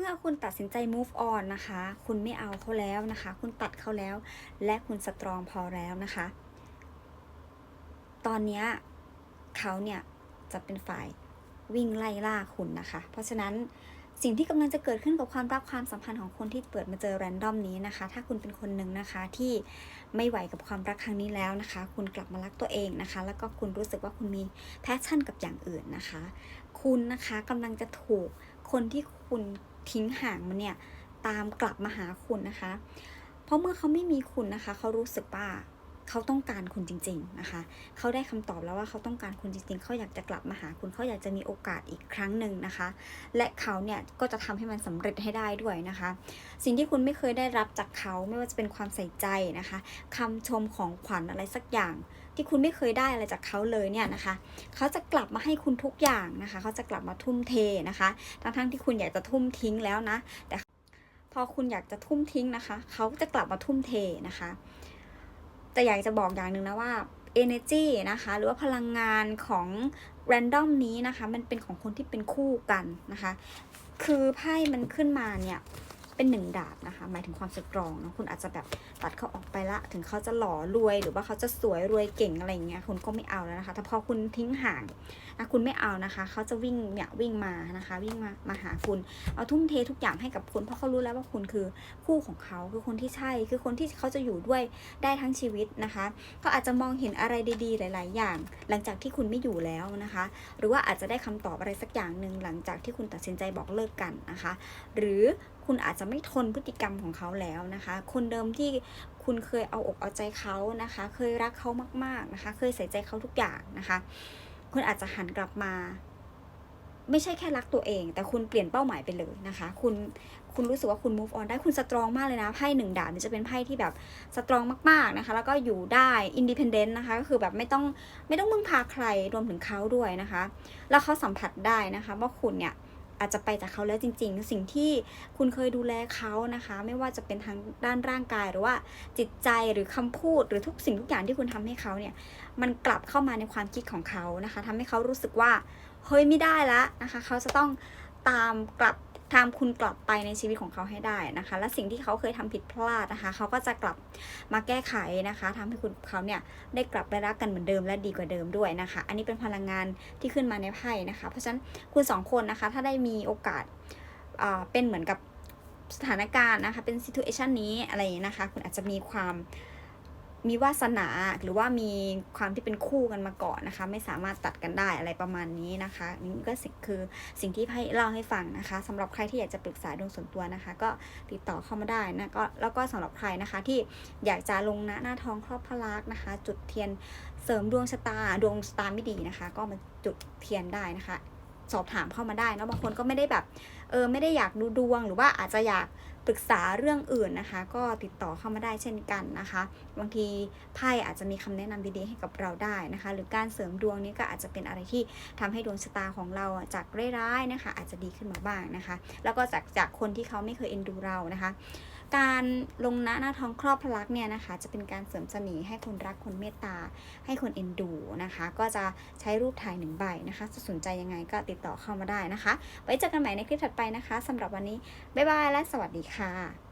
มื่อคุณตัดสินใจ move on นะคะ คุณไม่เอาเขาแล้วนะคะ คุณตัดเขาแล้ว และคุณสตรองพอแล้วนะคะ ตอนนี้เขาเนี่ยจะเป็นฝ่ายวิ่งไล่ล่าคุณนะคะ เพราะฉะนั้นสิ่งที่กำลังจะเกิดขึ้นกับความรักความสัมพันธ์ของคนที่เปิดมาเจอแรนดอมนี้นะคะ ถ้าคุณเป็นคนหนึ่งนะคะที่ไม่ไหวกับความรักครั้งนี้แล้วนะคะ คุณกลับมารักตัวเองนะคะ แล้วก็คุณรู้สึกว่าคุณมีแพชชั่นกับอย่างอื่นนะคะ คุณนะคะกำลังจะถูกคนที่คุณ ทิ้งห่างมันเนี่ยตามกลับมาหาคุณนะคะ เพราะเมื่อเขาไม่มีคุณนะคะ เขารู้สึกว่า เขาต้องการคุณจริง ๆนะคะ เขาได้คำตอบแล้วว่าเขาต้องการคุณจริง ๆ เขาอยากจะกลับมาหาคุณเขาอยากจะมีโอกาสอีกครั้งหนึ่งนะคะ และเขาเนี่ยก็จะทำให้มันสำเร็จให้ได้ด้วยนะคะ สิ่งที่คุณไม่เคยได้รับจากเขาไม่ว่าจะเป็นความใส่ใจนะคะคำชมของขวัญอะไรสักอย่าง ที่คุณไม่เคยได้อะไรจากเขาเลยเนี่ยนะคะ เขาจะกลับมาให้คุณทุกอย่างนะคะ เขาจะกลับมาทุ่มเทนะคะ ทั้งๆที่คุณอยากจะทุ่มทิ้งแล้วนะ แต่พอคุณอยากจะทุ่มทิ้งนะคะ เขาจะกลับมาทุ่มเทนะคะ แต่อยากจะบอกอย่างหนึ่งนะว่า energy นะคะ หรือว่าพลังงานของ random นี้นะคะ มันเป็นของคนที่เป็นคู่กันนะคะ คือไพ่มันขึ้นมาเนี่ย เป็นหนึ่งดาบนะคะ หมายถึงความสตรองนะคุณอาจจะแบบตัดเขาออกไปละ ถึงเขาจะหล่อรวยหรือว่าเขาจะสวยรวยเก่งอะไรเงี้ยคุณก็ไม่เอาแล้วนะคะแต่พอคุณทิ้งห่างนะคุณไม่เอานะคะ เขาจะวิ่งเนี่ยวิ่งมานะคะ วิ่งมามาหาคุณเอาทุ่มเททุกอย่างให้กับคุณเพราะเขารู้แล้วว่าคุณคือคู่ของเขาคือคนที่ใช่คือคนที่เขาจะอยู่ด้วยได้ทั้งชีวิตนะคะเขาอาจจะมองเห็นอะไรดีๆ หลาย ๆ อย่าง หลังจากที่คุณไม่อยู่แล้วนะคะ หรือว่าอาจจะได้คำตอบอะไรสักอย่างหนึ่งหลังจากที่คุณตัดสินใจบอกเลิกกันนะคะ หรือ คุณอาจจะไม่ทนพฤติกรรมของเขาแล้วนะคะ คนเดิมที่คุณเคยเอาอกเอาใจเขานะคะ เคยรักเขามากๆนะคะ เคยใส่ใจเขาทุกอย่างนะคะ คุณอาจจะหันกลับมา ไม่ใช่แค่รักตัวเอง แต่คุณเปลี่ยนเป้าหมายไปเลยนะคะ คุณคุณรู้สึกว่าคุณ move on ได้คุณสตรองมากเลยนะไพ่หนึ่งดาบจะเป็นไพ่ที่แบบสตรองมากๆนะคะ แล้วก็อยู่ได้ independent นะคะก็คือแบบไม่ต้องไม่ต้องพึ่งพาใครรวมถึงเขาด้วยนะคะ แล้วเขาสัมผัสได้นะคะ ว่าคุณเนี่ย อาจจะไปจากเขาแล้วจริง ๆ สิ่งที่คุณเคยดูแลเขานะคะ ไม่ว่าจะเป็นทางด้านร่างกายหรือว่าจิตใจหรือคำพูดหรือทุกสิ่งทุกอย่างที่คุณทำให้เขาเนี่ยมันกลับเข้ามาในความคิดของเขานะคะทำให้เขารู้สึกว่าเฮ้ยไม่ได้ละนะคะ เขาจะต้องตามกลับ ตามคุณกลับไปในชีวิตของเขาให้ได้นะคะ และสิ่งที่เขาเคยทำผิดพลาดนะคะ เขาก็จะกลับมาแก้ไขนะคะทำให้คุณเขาเนี่ยได้กลับไปรักกันเหมือนเดิมและดีกว่าเดิมด้วยนะคะ อันนี้เป็นพลังงานที่ขึ้นมาในไพ่นะคะ เพราะฉะนั้นคุณสองคนนะคะ ถ้าได้มีโอกาสอ่าเป็นเหมือนกับสถานการณ์นะคะ เป็น situation นี้อะไรอย่างนี้นะคะ คุณอาจจะมีความ มีวาสนาหรือว่ามีความที่เป็นคู่กันมาก่อนนะคะ ไม่สามารถตัดกันได้อะไรประมาณนี้นะคะนี่ก็สิ่งคือสิ่งที่ไพ่เล่าให้ฟังนะคะสำหรับใครที่อยากจะปรึกษาดวงส่วนตัวนะคะ ก็ติดต่อเข้ามาได้นะก็แล้วก็สำหรับใครนะคะที่อยากจะลงหน้าหน้าทองครอบพระลักษณ์นะคะ จุดเทียนเสริมดวงชะตาดวงชะตาไม่ดีนะคะ ก็มาจุดเทียนได้นะคะ สอบถามเข้ามาได้นะบางคนก็ไม่ได้แบบเออไม่ได้อยากดูดวง หรือว่าอาจจะอยากปรึกษาเรื่องอื่นนะคะ ก็ติดต่อเข้ามาได้เช่นกันนะคะ บางทีไพ่อาจจะมีคำแนะนำดีๆให้กับเราได้นะคะ หรือการเสริมดวงนี้ก็อาจจะเป็นอะไรที่ทำให้ดวงชะตาของเราจากร้ายๆนะคะ อาจจะดีขึ้นมาบ้างนะคะ แล้วก็จากจากคนที่เขาไม่เคยเอ็นดูเรานะคะ การลงหน้าหน้าท้องครอบพลักษณ์เนี่ยนะคะ จะเป็นการเสริมเสน่ห์ให้คนรักคนเมตตา ให้คนเอ็นดูนะคะ ก็จะใช้รูปถ่ายหนึ่งใบนะคะจะสนใจยังไงก็ติดต่อเข้ามาได้นะคะ ไว้เจอกันใหม่ในคลิปถัดไปนะคะสำหรับวันนี้ บ๊ายบายและสวัสดีค่ะ